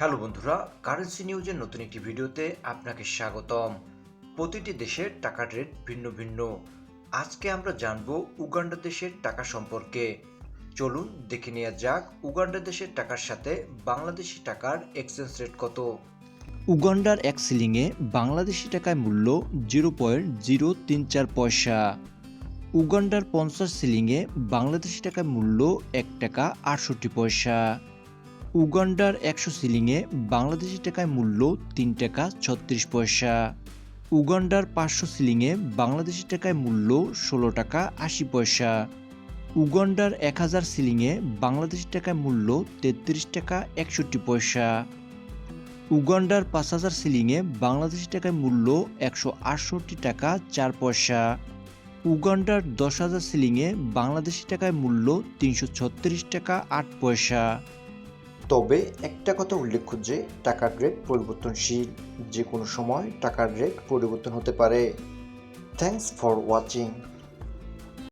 Hello বন্ধুরা, currency নিউজের নতুন একটি ভিডিওতে আপনাকে স্বাগতম। প্রতিটি দেশের টাকার রেট ভিন্ন ভিন্ন। আজকে আমরা জানব উগান্ডা দেশের টাকা সম্পর্কে। চলুন দেখে নেওয়া যাক উগান্ডা দেশের টাকার সাথে বাংলাদেশি টাকার এক্সচেঞ্জ রেট কত। উগান্ডার এক সিলিংয়ে বাংলাদেশি টাকায় মূল্য জিরো পয়েন্ট জিরো তিন চার পয়সা। উগান্ডার পঞ্চাশ সিলিংয়ে বাংলাদেশি টাকায় মূল্য এক টাকা আটষট্টি পয়সা। উগান্ডার একশো সিলিংয়ে বাংলাদেশি টাকায় মূল্য তিন টাকা ছত্রিশ পয়সা। উগান্ডার পাঁচশো সিলিংয়ে বাংলাদেশি টাকায় মূল্য ষোলো টাকা আশি পয়সা। উগান্ডার এক হাজার সিলিংয়ে বাংলাদেশি টাকায় মূল্য তেত্রিশ টাকা একষট্টি পয়সা। উগান্ডার পাঁচ হাজার সিলিংয়ে বাংলাদেশি টাকায় মূল্য একশো আটষট্টি টাকা চার পয়সা। উগান্ডার দশ হাজার সিলিংয়ে বাংলাদেশি টাকায় মূল্য তিনশো ছত্রিশ টাকা আট পয়সা। তবে একটা কথা উল্লেখ্য যে, টাকার রেট পরিবর্তনশীল যে কোনো সময় টাকার রেট পরিবর্তন হতে পারে। Thanks for watching